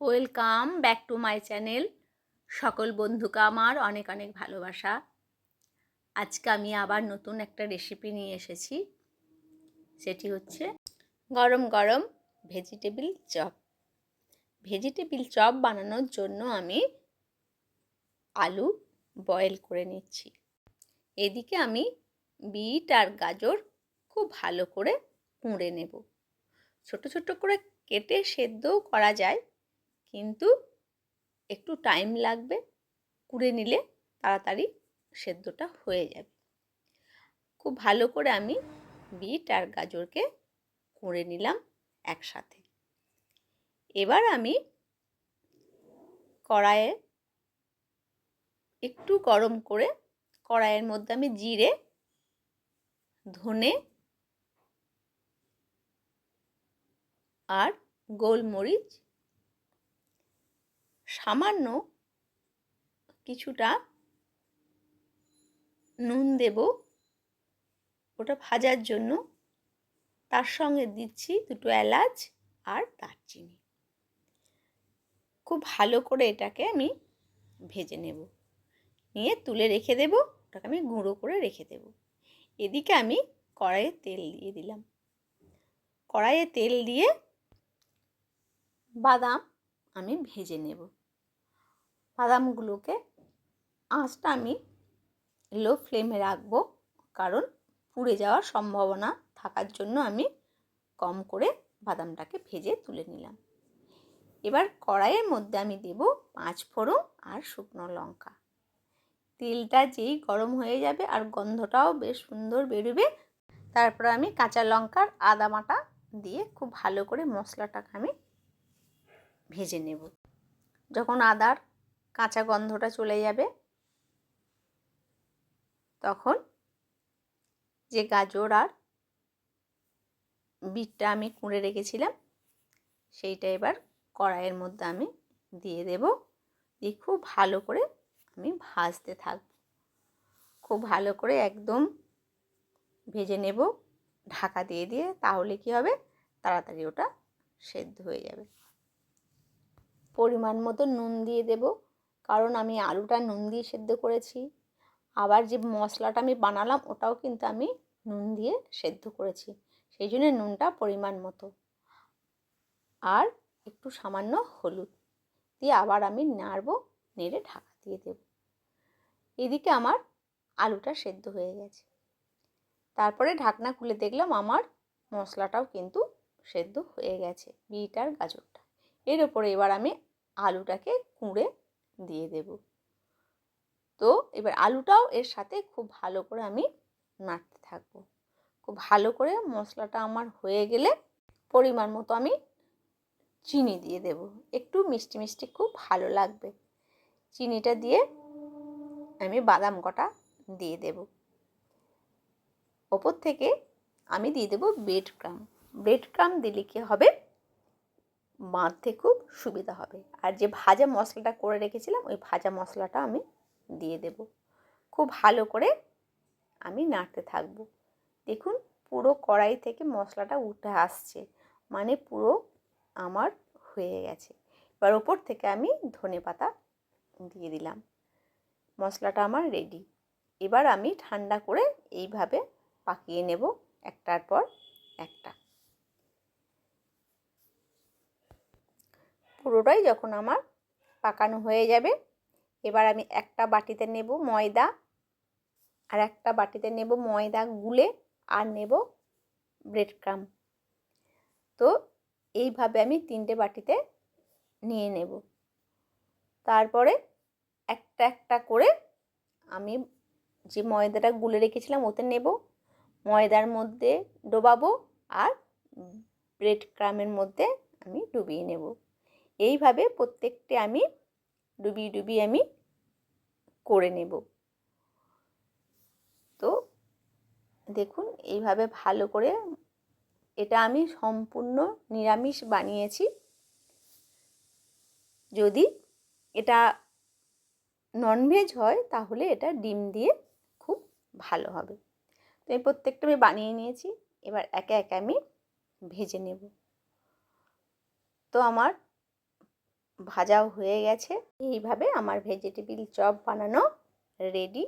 Welcome back to my channel সকল বন্ধুকে আমার অনেক অনেক ভালোবাসা। আজকে আমি আবার নতুন একটা রেসিপি নিয়ে এসেছি। সেটি হচ্ছে গরম গরম ভেজিটেবিল চপ ভেজিটেবিল চপ বানানোর জন্য আমি আলু বয়েল করে নিচ্ছি। এদিকে আমি বিট আর গাজর খুব ভালো করে পুঁড়ে নেব। ছোট ছোট করে কেটে সেদ্ধও করা যায়। কিন্তু একটু টাইম লাগবে, কুড়ে নিলে তাড়াতাড়ি সেদ্ধটা হয়ে যাবে। খুব ভালো করে আমি বিট আর গাজরকে কুড়ে নিলাম একসাথে। এবার আমি কড়াইয়ে একটু গরম করে কড়াইয়ের মধ্যে আমি জিরে, ধনে আর গোলমরিচ সামান্য কিছুটা নুন দেব। ওটা ভাজার জন্য। তার সঙ্গে দিচ্ছি দুটো এলাচ আর দারচিনি। খুব ভালো করে এটাকে আমি ভেজে নেব। নিয়ে তুলে রেখে দেব। ওটাকে আমি গুঁড়ো করে রেখে দেব। এদিকে আমি কড়াইয়ে তেল দিয়ে দিলাম। কড়াইয়ে তেল দিয়ে বাদাম আমি ভেজে নেব। বাদামগুলোকে আঁচটা আমি লো ফ্লেমে রাখব, কারণ পুড়ে যাওয়ার সম্ভাবনা থাকার জন্য আমি কম করে বাদামটাকে ভেজে তুলে নিলাম। এবার কড়াইয়ের মধ্যে আমি দেব পাঁচ ফোড়ন আর শুকনো লঙ্কা। তেলটা যেই গরম হয়ে যাবে আর গন্ধটাও বেশ সুন্দর বেরোবে, তারপর আমি কাঁচা লঙ্কার আদা বাটা দিয়ে খুব ভালো করে মশলাটাকে আমি ভেজে নেব। যখন আদার কাঁচা গন্ধটা চলে যাবে। তখন যে গাজর আর বিটটা আমি কুঁড়ে রেখেছিলাম, সেইটা এবার কড়াইয়ের মধ্যে আমি দিয়ে দেব। দিয়ে খুব ভালো করে আমি ভাজতে থাকব। খুব ভালো করে একদম ভেজে নেব, ঢাকা দিয়ে দিয়ে, তাহলে কি হবে? তাড়াতাড়ি ওটা সেদ্ধ হয়ে যাবে। পরিমাণ মতো নুন দিয়ে দেব। কারণ আমি আলুটা নুন দিয়ে সেদ্ধ করেছি। আবার যে মশলাটা আমি বানালাম, ওটাও কিন্তু আমি নুন দিয়ে সেদ্ধ করেছি। সেই জন্য নুনটা পরিমাণ মতো। আর একটু সামান্য হলুদ দিয়ে আবার আমি নাড়বো, নেড়ে ঢাকা দিয়ে দেব। এদিকে আমার আলুটা সেদ্ধ হয়ে গেছে। তারপরে ঢাকনা খুলে দেখলাম আমার মশলাটাও কিন্তু সেদ্ধ হয়ে গেছে, বিট আর গাজরটা। এর ওপরে এবার আমি আলুটাকে কুঁড়ে দিয়ে দেব। তো এবার আলুটাও এর সাথে খুব ভালো করে আমি নাড়তে থাকব। খুব ভালো করে মশলাটা আমার হয়ে গেলে পরিমাণ মতো আমি চিনি দিয়ে দেব। একটু মিষ্টি মিষ্টি খুব ভালো লাগবে। চিনিটা দিয়ে আমি বাদাম কটা দিয়ে দেব। ওপর থেকে আমি দিয়ে দেবো ব্রেড ক্রাম ব্রেড ক্রাম দিলে কি হবে? বাঁধতে খুব সুবিধা হবে। আর যে ভাজা মশলাটা করে রেখেছিলাম, ওই ভাজা মশলাটা আমি দিয়ে দেব। খুব ভালো করে আমি নাড়তে থাকব। দেখুন, পুরো কড়াই থেকে মশলাটা উঠে আসছে। মানে পুরো আমার হয়ে গেছে। এবার ওপর থেকে আমি ধনে পাতা দিয়ে দিলাম। মশলাটা আমার রেডি এবার আমি ঠান্ডা করে এইভাবে পাকিয়ে নেব একটার পর একটা। পুরোটাই যখন আমার পাকানো হয়ে যাবে, এবার আমি একটা বাটিতে নেব ময়দা আর একটা বাটিতে নেব ময়দা গুলে আর নেব ব্রেড ক্রাম তো এইভাবে আমি তিনটে বাটিতে নিয়ে নেব। তারপরে একটা একটা করে আমি যে ময়দাটা গুলে রেখেছিলাম ওতে নেব। ময়দার মধ্যে ডোবাবো আর ব্রেড ক্রামের মধ্যে আমি ডুবিয়ে নেব। এইভাবে প্রত্যেকটি আমি ডুবিয়ে ডুবিয়ে আমি করে নেব। তো দেখুন, এইভাবে ভালো করে এটা আমি সম্পূর্ণ নিরামিষ বানিয়েছি। যদি এটা ননভেজ হয়, তাহলে এটা ডিম দিয়ে খুব ভালো হবে। তো এই প্রত্যেকটা আমি বানিয়ে নিয়েছি, এবার একে একে আমি ভেজে নেব। তো আমার ভাজাও হয়ে গেছে। এইভাবে আমার ভেজিটেবিল চপ বানানো রেডি